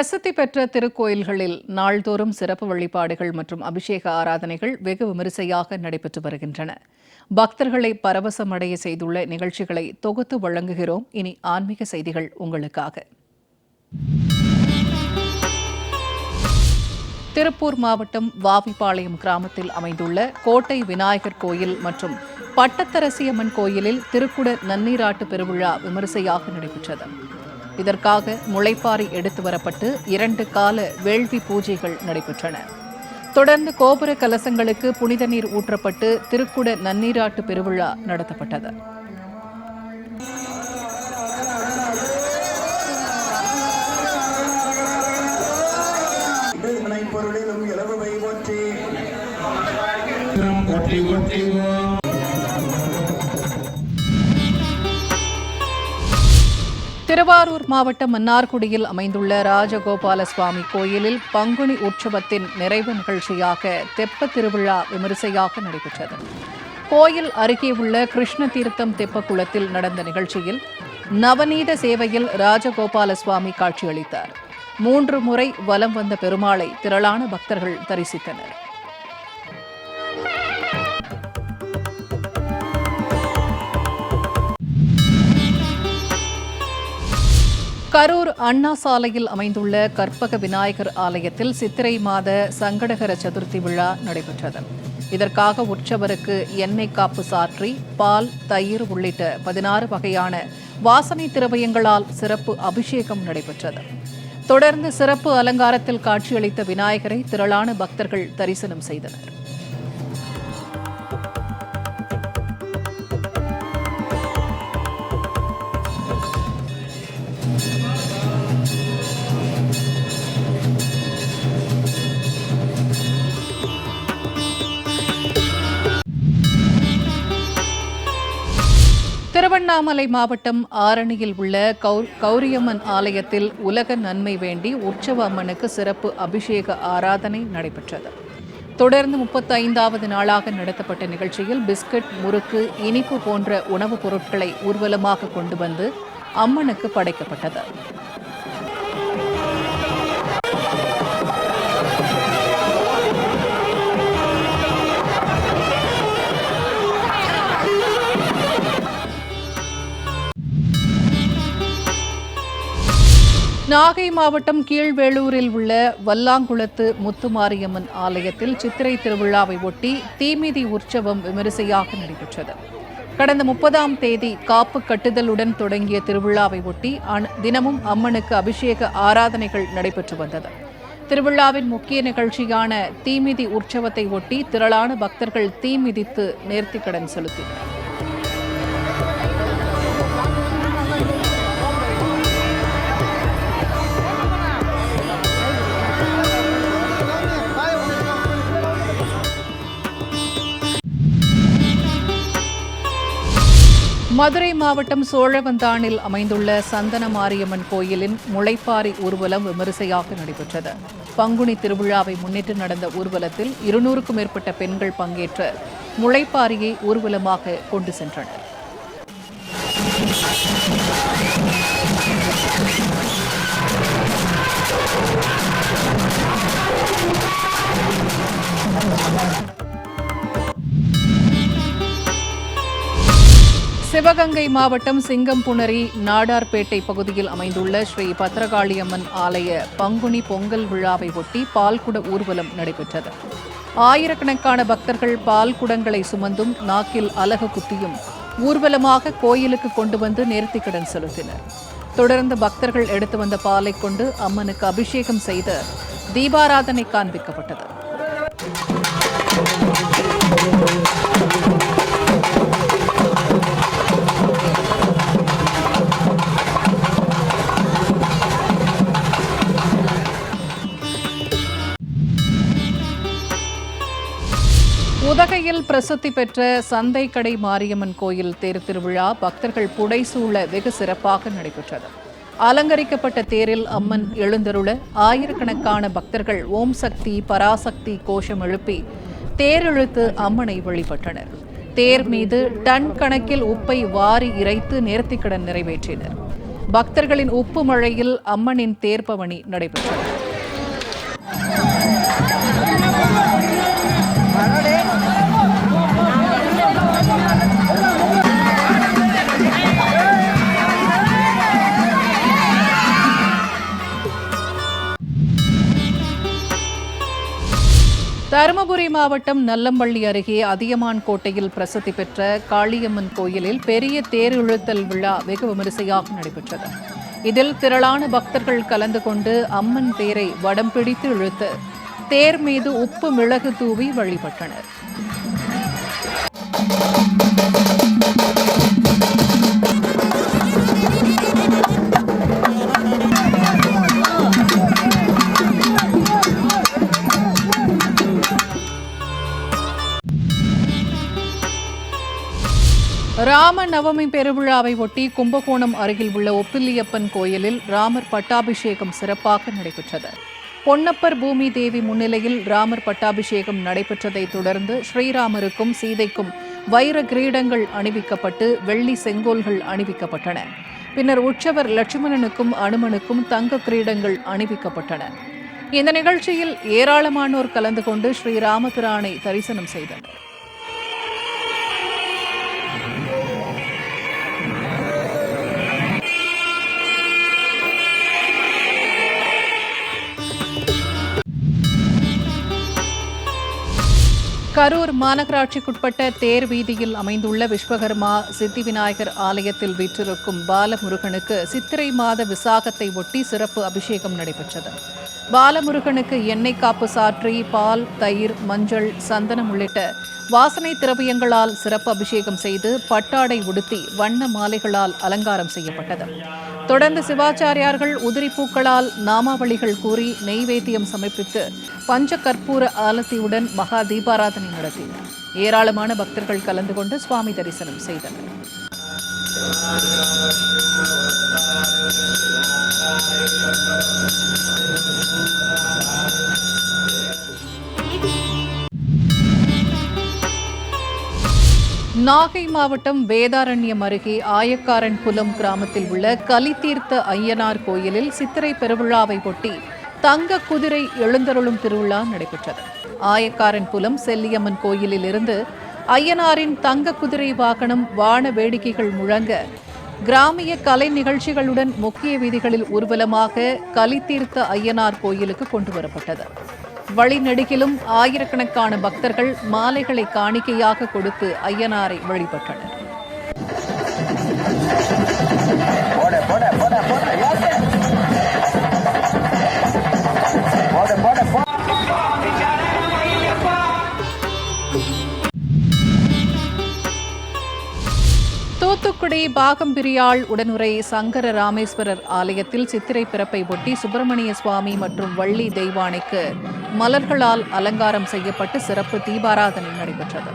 பிரசித்தி பெற்ற திருக்கோயில்களில் நாள்தோறும் சிறப்பு வழிபாடுகள் மற்றும் அபிஷேக ஆராதனைகள் வெகு விமரிசையாக நடைபெற்று வருகின்றன. பக்தர்களை பரவசமடைய செய்துள்ள நிகழ்ச்சிகளை தொகுத்து வழங்குகிறோம். இனி ஆன்மீக செய்திகள் உங்களுக்காக. திருப்பூர் மாவட்டம் வாவிப்பாளையம் கிராமத்தில் அமைந்துள்ள கோட்டை விநாயகர் கோயில் மற்றும் பட்டத்தரசியம்மன் கோயிலில் திருக்குட நன்னீராட்டு பெருவிழா விமரிசையாக நடைபெற்றது. இதற்காக முளைப்பாரி எடுத்து வரப்பட்டு இரண்டு கால வேள்வி பூஜைகள் நடைபெற்றன. தொடர்ந்து கோபுர கலசங்களுக்கு புனித நீர் ஊற்றப்பட்டு திருக்குட நன்னீராட்டு பெருவிழா நடத்தப்பட்டது. பொருளிலும் இலவுவை ஒற்றி ஒட்டி ஒட்டிவோ திருவாரூர் மாவட்டம் மன்னார்குடியில் அமைந்துள்ள ராஜகோபால சுவாமி கோயிலில் பங்குனி உற்சவத்தின் நிறைவு நிகழ்ச்சியாக தெப்ப திருவிழா விமரிசையாக நடைபெற்றது. கோயில் அருகே உள்ள கிருஷ்ண தீர்த்தம் தெப்ப குளத்தில் நடந்த நிகழ்ச்சியில் நவநீத சேவையில் ராஜகோபால சுவாமி காட்சியளித்தார். மூன்று முறை வலம் வந்த பெருமாளை திரளான பக்தர்கள் தரிசித்தனர். கரூர் அண்ணா சாலையில் அமைந்துள்ள கற்பக விநாயகர் ஆலயத்தில் சித்திரை மாத சங்கடகர சதுர்த்தி விழா நடைபெற்றது. இதற்காக உற்சவருக்கு எண்ணெய் காப்பு சாற்றி பால் தயிர் உள்ளிட்ட பதினாறு வகையான வாசனை திரவியங்களால் சிறப்பு அபிஷேகம் நடைபெற்றது. தொடர்ந்து சிறப்பு அலங்காரத்தில் காட்சியளித்த விநாயகரை திரளான பக்தர்கள் தரிசனம் செய்தனர். திருவண்ணாமலை மாவட்டம் ஆரணியில் உள்ள கௌ- கௌரியம்மன் ஆலயத்தில் உலக நன்மை வேண்டி உற்சவ அம்மனுக்கு சிறப்பு அபிஷேக ஆராதனை நடைபெற்றது. தொடர்ந்து முப்பத்தைந்தாவது நாளாக நடத்தப்பட்ட நிகழ்ச்சியில் பிஸ்கட் முறுக்கு இனிப்பு போன்ற உணவுப் பொருட்களை ஊர்வலமாக கொண்டு வந்து அம்மனுக்கு படைக்கப்பட்டது. நாகை மாவட்டம் கீழ்வேளூரில் உள்ள வல்லாங்குளத்து முத்துமாரியம்மன் ஆலயத்தில் சித்திரை திருவிழாவை ஒட்டி தீமிதி உற்சவம் விமரிசையாக நடைபெற்றது. கடந்த முப்பதாம் தேதி காப்பு கட்டுதலுடன் தொடங்கிய திருவிழாவை ஒட்டி தினமும் அம்மனுக்கு அபிஷேக ஆராதனைகள் நடைபெற்று வந்தது. திருவிழாவின் முக்கிய நிகழ்ச்சியான தீமிதி உற்சவத்தை ஒட்டி திரளான பக்தர்கள் தீமிதித்து நேர்த்திக்கடன் செலுத்தினர். மதுரை மாவட்டம் சோழவந்தானில் அமைந்துள்ள சந்தன மாரியம்மன் கோயிலின் முளைப்பாரி ஊர்வலம் விமரிசையாக நடைபெற்றது. பங்குனி திருவிழாவை முன்னிட்டு நடந்த ஊர்வலத்தில் இருநூறுக்கும் மேற்பட்ட பெண்கள் பங்கேற்று முளைப்பாரியை ஊர்வலமாக கொண்டு சென்றனர். சிவகங்கை மாவட்டம் சிங்கம்புணரி நாடார்பேட்டை பகுதியில் அமைந்துள்ள ஸ்ரீ பத்ரகாளியம்மன் ஆலய பங்குனி பொங்கல் விழாவை ஒட்டி பால்குட ஊர்வலம் நடைபெற்றது. ஆயிரக்கணக்கான பக்தர்கள் பால் குடங்களை சுமந்தும் நாக்கில் அலகு குத்தியும் ஊர்வலமாக கோயிலுக்கு கொண்டு வந்து நேர்த்திக்கடன் செலுத்தினர். தொடர்ந்து பக்தர்கள் எடுத்து வந்த பாலை கொண்டு அம்மனுக்கு அபிஷேகம் செய்து தீபாராதனை காண்பிக்கப்பட்டது. உதகையில் பிரசித்தி பெற்ற சந்தை கடை மாரியம்மன் கோயில் தேர் திருவிழா பக்தர்கள் புடைசூழ வெகு சிறப்பாக நடைபெற்றது. அலங்கரிக்கப்பட்ட தேரில் அம்மன் எழுந்தருள ஆயிரக்கணக்கான பக்தர்கள் ஓம் சக்தி பராசக்தி கோஷம் எழுப்பி தேரிழுத்து அம்மனை வழிபட்டனர். தேர் மீது டன் கணக்கில் உப்பை வாரி இறைத்து நேர்த்திக்கடன் நிறைவேற்றினர். பக்தர்களின் உப்பு மழையில் அம்மனின் தேர்பவனி நடைபெற்றது. தருமபுரி மாவட்டம் நல்லம்பள்ளி அருகே அதியமான் கோட்டையில் பிரசித்தி பெற்ற காளியம்மன் கோயிலில் பெரிய தேர் இழுத்தல் விழா வெகு விமரிசையாக நடைபெற்றது. இதில் திரளான பக்தர்கள் கலந்து கொண்டு அம்மன் தேரை வடம் பிடித்து இழுத்து தேர் மீது உப்பு மிளகு தூவி வழிபட்டனர். ராம நவமி பெருவிழாவை ஒட்டி கும்பகோணம் அருகில் உள்ள ஒப்பில்லியப்பன் கோயிலில் ராமர் பட்டாபிஷேகம் சிறப்பாக நடைபெற்றது. பொன்னப்பர் பூமி தேவி முன்னிலையில் ராமர் பட்டாபிஷேகம் நடைபெற்றதைத் தொடர்ந்து ஸ்ரீராமருக்கும் சீதைக்கும் வைர கிரீடங்கள் அணிவிக்கப்பட்டு வெள்ளி செங்கோல்கள் அணிவிக்கப்பட்டன. பின்னர் உற்சவர் லட்சுமணனுக்கும் அனுமனுக்கும் தங்க கிரீடங்கள் அணிவிக்கப்பட்டன. இந்த நிகழ்ச்சியில் ஏராளமானோர் கலந்து கொண்டு ஸ்ரீராமபிரானை தரிசனம் செய்தனர். கரூர் மாநகராட்சிக்குட்பட்ட தேர் வீதியில் அமைந்துள்ள விஸ்வகர்மா சித்தி விநாயகர் ஆலயத்தில் வீற்றிருக்கும் பாலமுருகனுக்கு சித்திரை மாத விசாகத்தை ஒட்டி சிறப்பு அபிஷேகம் நடைபெற்றது. பாலமுருகனுக்கு எண்ணெய் காப்பு சாற்றி பால் தயிர் மஞ்சள் சந்தனம் உள்ளிட்ட வாசனை திரவியங்களால் சிறப்பு அபிஷேகம் செய்து பட்டாடை உடுத்தி வண்ண மாலைகளால் அலங்காரம் செய்யப்பட்டது. தொடர்ந்து சிவாச்சாரியார்கள் உதிரி பூக்களால் நாமாவளிகள் கூறி நெய்வேத்தியம் சமர்ப்பித்து பஞ்ச கற்பூர ஆலத்தியுடன் மகா தீபாராதனை நடத்தினர். ஏராளமான பக்தர்கள் கலந்து கொண்டு சுவாமி தரிசனம் செய்தனர். நாகை மாவட்டம் வேதாரண்யம் அருகே ஆயக்காரன் குலம் கிராமத்தில் உள்ள கலித்தீர்த்த ஐயனார் கோயிலில் சித்திரை பெருவிழாவை ஒட்டி தங்க குதிரை எழுந்தருளும் திருவிழா நடைபெற்றது. ஆயக்காரன் புலம் செல்லியம்மன் கோயிலில் இருந்து ஐயனாரின் தங்க குதிரை வாகனம் வான வேடிக்கைகள் முழங்க கிராமிய கலை நிகழ்ச்சிகளுடன் முக்கிய வீதிகளில் ஊர்வலமாக கலித்தீர்த்த ஐயனார் கோயிலுக்கு கொண்டு வரப்பட்டது. வழிநெடுகிலும் ஆயிரக்கணக்கான பக்தர்கள் மாலைகளை காணிக்கையாக கொடுத்து ஐயனாரை வழிபட்டனர். தூத்துக்குடி பாகம்பிரியாள் உடனுரை சங்கர ராமேஸ்வரர் ஆலயத்தில் சித்திரை பிறப்பை ஒட்டி சுப்பிரமணிய சுவாமி மற்றும் வள்ளி தெய்வானைக்கு மலர்களால் அலங்காரம் செய்யப்பட்டு சிறப்பு தீபாராதனை நடைபெற்றது.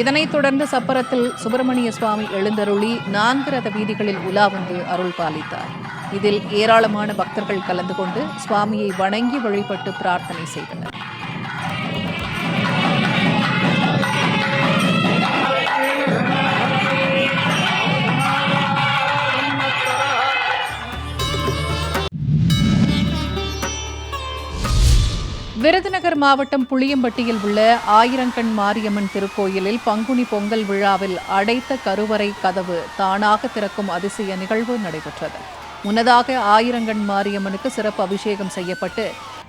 இதனைத் தொடர்ந்து சப்பரத்தில் சுப்பிரமணிய சுவாமி எழுந்தருளி நான்கு ரத வீதிகளில் உலா வந்து அருள் பாலித்தார். இதில் ஏராளமான பக்தர்கள் கலந்து கொண்டு சுவாமியை வணங்கி வழிபட்டு பிரார்த்தனை செய்தனர். விருதுநகர் மாவட்டம் புளியம்பட்டியில் உள்ள ஆயிரங்கண் மாரியம்மன் திருக்கோயிலில் பங்குனி பொங்கல் விழாவில் அடைத்த கருவறை கதவு தானாக திறக்கும் அதிசய நிகழ்வு நடைபெற்றது. முன்னதாக ஆயிரங்கண் மாரியம்மனுக்கு சிறப்பு அபிஷேகம் செய்யப்பட்டு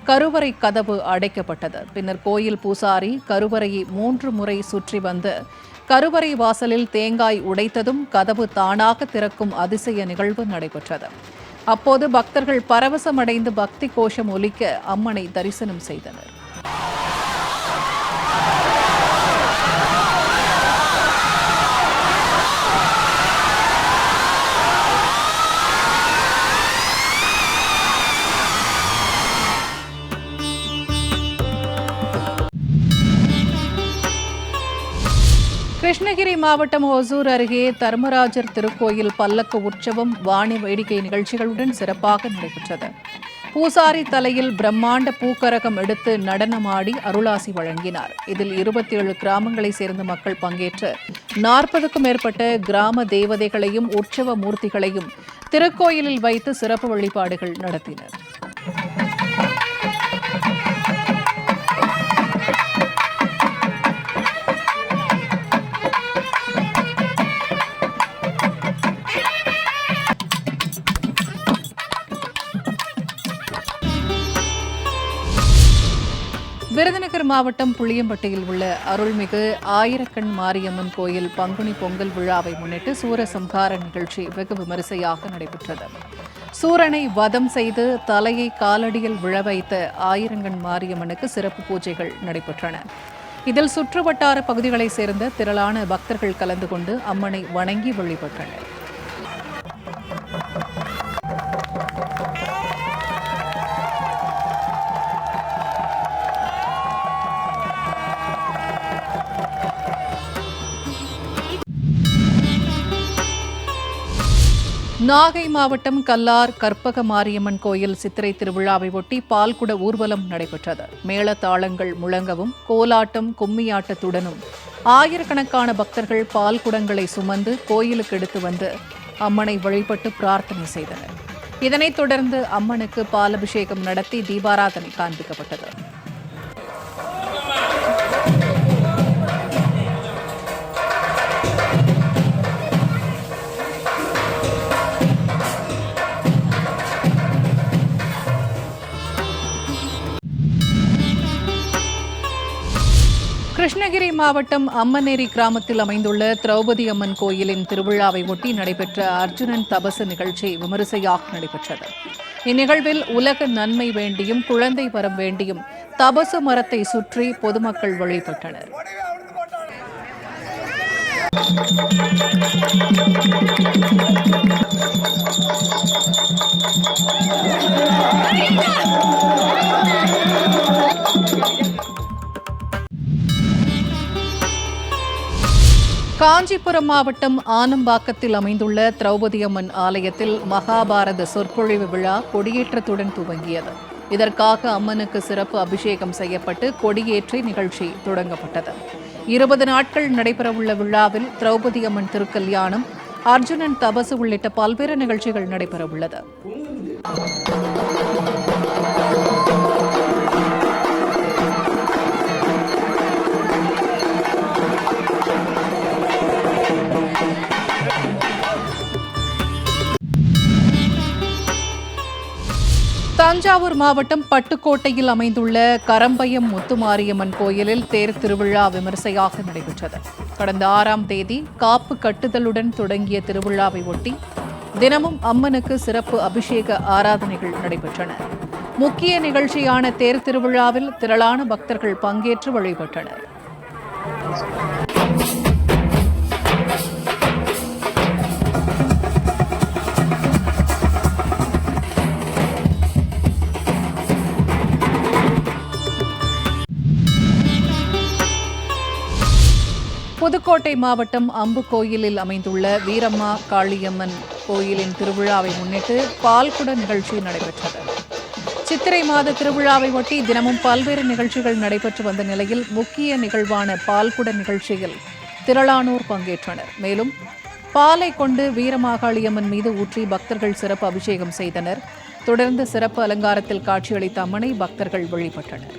கருவறை கதவு அடைக்கப்பட்டது. பின்னர் கோயில் பூசாரி கருவறையை மூன்று முறை சுற்றி வந்து கருவறை வாசலில் தேங்காய் உடைத்ததும் கதவு தானாக திறக்கும் அதிசய நிகழ்வு நடைபெற்றது. அப்போது பக்தர்கள் பரவசமடைந்து பக்தி கோஷம் ஒலிக்க அம்மனை தரிசனம் செய்தனர். நீலகிரி மாவட்டம் ஒசூர் அருகே தர்மராஜர் திருக்கோயில் பல்லக்கு உற்சவம் வாணி வேடிக்கை நிகழ்ச்சிகளுடன் சிறப்பாக நடைபெற்றது. பூசாரி தலையில் பிரம்மாண்ட பூக்கரகம் எடுத்து நடனமாடி அருளாசி வழங்கினார். இதில் இருபத்தி ஏழு கிராமங்களைச் சேர்ந்த மக்கள் பங்கேற்று நாற்பதுக்கும் மேற்பட்ட கிராம தேவதைகளையும் உற்சவ மூர்த்திகளையும் திருக்கோயிலில் வைத்து சிறப்பு வழிபாடுகள் நடத்தினர். விருதுநகர் மாவட்டம் புளியம்பட்டியில் உள்ள அருள்மிகு ஆயிரக்கண் மாரியம்மன் கோயில் பங்குனி பொங்கல் விழாவை முன்னிட்டு சூரசம்ஹார நிகழ்ச்சி வெகு விமரிசையாக நடைபெற்றது. சூரனை வதம் செய்து தலையை காலடியில் விழ வைத்த ஆயிரங்கண் மாரியம்மனுக்கு சிறப்பு பூஜைகள் நடைபெற்றன. இதில் சுற்றுவட்டார பகுதிகளைச் சேர்ந்த திரளான பக்தர்கள் கலந்து கொண்டு அம்மனை வணங்கி வழிபட்டனர். நாகை மாவட்டம் கல்லார் கற்பக மாரியம்மன் கோயில் சித்திரை திருவிழாவை ஒட்டி பால்குட ஊர்வலம் நடைபெற்றது. மேளதாளங்கள் முழங்கவும் கோலாட்டம் கும்மியாட்டத்துடனும் ஆயிரக்கணக்கான பக்தர்கள் பால் குடங்களை சுமந்து கோயிலுக்கு எடுத்து வந்து அம்மனை வழிபட்டு பிரார்த்தனை செய்தனர். இதனைத் தொடர்ந்து அம்மனுக்கு பாலபிஷேகம் நடத்தி தீபாராதனை காண்பிக்கப்பட்டது. கிருஷ்ணகிரி மாவட்டம் அம்மனேரி கிராமத்தில் அமைந்துள்ள திரௌபதி அம்மன் கோயிலின் திருவிழாவை ஒட்டி நடைபெற்ற அர்ஜுனன் தபசு நிகழ்ச்சி விமரிசையாக நடைபெற்றது. இந்நிகழ்வில் உலக நன்மை வேண்டியும் குழந்தை வரம் வேண்டியும் தபசு மரத்தை சுற்றி பொதுமக்கள் வழிபட்டனர். காஞ்சிபுரம் மாவட்டம் ஆனம்பாக்கத்தில் அமைந்துள்ள திரௌபதி அம்மன் ஆலயத்தில் மகாபாரத சொற்பொழிவு விழா கொடியேற்றத்துடன் துவங்கியது. இதற்காக அம்மனுக்கு சிறப்பு அபிஷேகம் செய்யப்பட்டு கொடியேற்றி நிகழ்ச்சி தொடங்கப்பட்டது. இருபது நாட்கள் நடைபெறவுள்ள விழாவில் திரௌபதி அம்மன் திருக்கல்யாணம் அர்ஜுனன் தபசு உள்ளிட்ட பல்வேறு நிகழ்ச்சிகள் நடைபெறவுள்ளது. தஞ்சாவூர் மாவட்டம் பட்டுக்கோட்டையில் அமைந்துள்ள கரம்பயம் முத்துமாரியம்மன் கோயிலில் தேர் திருவிழா விமரிசையாக நடைபெற்றது. கடந்த ஆறாம் தேதி காப்பு கட்டுதலுடன் தொடங்கிய திருவிழாவை ஒட்டி தினமும் அம்மனுக்கு சிறப்பு அபிஷேக ஆராதனைகள் நடைபெற்றன. முக்கிய நிகழ்ச்சியான தேர் திருவிழாவில் திரளான பக்தர்கள் பங்கேற்று வழிபட்டனர். புதுக்கோட்டை மாவட்டம் அம்பு கோயிலில் அமைந்துள்ள வீரம்மா காளியம்மன் கோயிலின் திருவிழாவை முன்னிட்டு பால்குட நிகழ்ச்சி நடைபெற்றது. சித்திரை மாத திருவிழாவை ஒட்டி தினமும் பல்வேறு நிகழ்ச்சிகள் நடைபெற்று வந்த நிலையில் முக்கிய நிகழ்வான பால்குட நிகழ்ச்சியில் திரளானோர் பங்கேற்றனர். மேலும் பாலை கொண்டு வீரமாகாளியம்மன் மீது ஊற்றி பக்தர்கள் சிறப்பு அபிஷேகம் செய்தனர். தொடர்ந்து சிறப்பு அலங்காரத்தில் காட்சியளித்த அம்மனை பக்தர்கள் வழிபட்டனர்.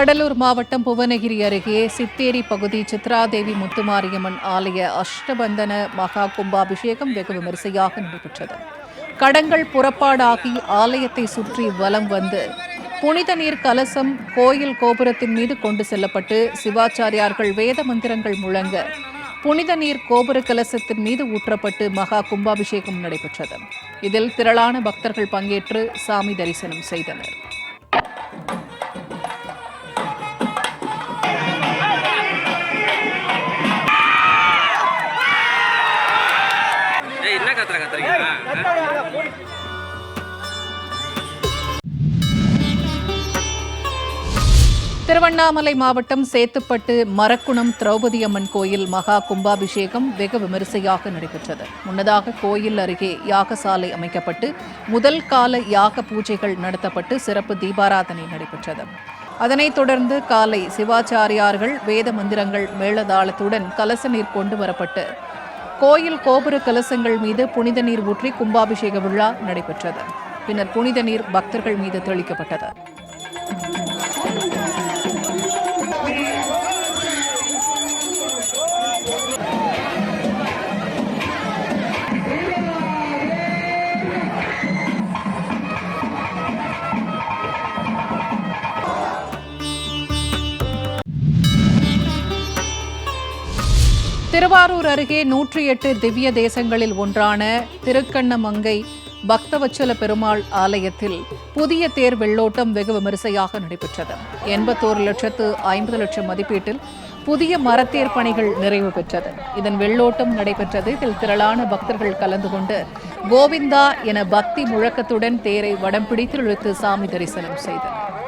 கடலூர் மாவட்டம் புவனகிரி அருகே சித்தேரி பகுதி சித்ராதேவி முத்துமாரியம்மன் ஆலய அஷ்டபந்தன மகா கும்பாபிஷேகம் வெகு விமரிசையாக நடைபெற்றது. கடங்கள் புறப்பாடாகி ஆலயத்தை சுற்றி வலம் வந்து புனித நீர் கலசம் கோயில் கோபுரத்தின் மீது கொண்டு செல்லப்பட்டு சிவாச்சாரியார்கள் வேத மந்திரங்கள் முழங்க புனித நீர் கோபுர கலசத்தின் மீது ஊற்றப்பட்டு மகா கும்பாபிஷேகம் நடைபெற்றது. இதில் திரளான பக்தர்கள் பங்கேற்று சாமி தரிசனம் செய்தனர். திருவண்ணாமலை மாவட்டம் சேத்துப்பட்டு மரக்குணம் திரௌபதி அம்மன் கோயில் மகா கும்பாபிஷேகம் வெகு விமரிசையாக நடைபெற்றது. முன்னதாக கோயில் அருகே யாகசாலை அமைக்கப்பட்டு முதல் கால யாக பூஜைகள் நடத்தப்பட்டு சிறப்பு தீபாராதனை நடைபெற்றது. அதனைத் தொடர்ந்து காலை சிவாச்சாரியார்கள் வேத மந்திரங்கள் மேளதாளத்துடன் கலச நீர் கொண்டு வரப்பட்டு கோயில் கோபுர கலசங்கள் மீது புனித நீர் ஊற்றி கும்பாபிஷேக விழா நடைபெற்றது. பின்னர் புனித நீர் பக்தர்கள் மீது தெளிக்கப்பட்டது. திருவாரூர் அருகே நூற்றி எட்டு திவ்ய தேசங்களில் ஒன்றான திருக்கண்ணமங்கை பக்தவச்சல பெருமாள் ஆலயத்தில் புதிய தேர் வெள்ளோட்டம் வெகு விமரிசையாக நடைபெற்றது. எண்பத்தோரு லட்சத்து ஐம்பது லட்சம் மதிப்பீட்டில் புதிய மரத்தேர் பணிகள் நிறைவு பெற்றது. இதன் வெள்ளோட்டம் நடைபெற்றது. இதில் திரளான பக்தர்கள் கலந்து கொண்டு கோவிந்தா என பக்தி முழக்கத்துடன் தேரை வடம் பிடித்து இழுத்து சாமி தரிசனம் செய்தனர்.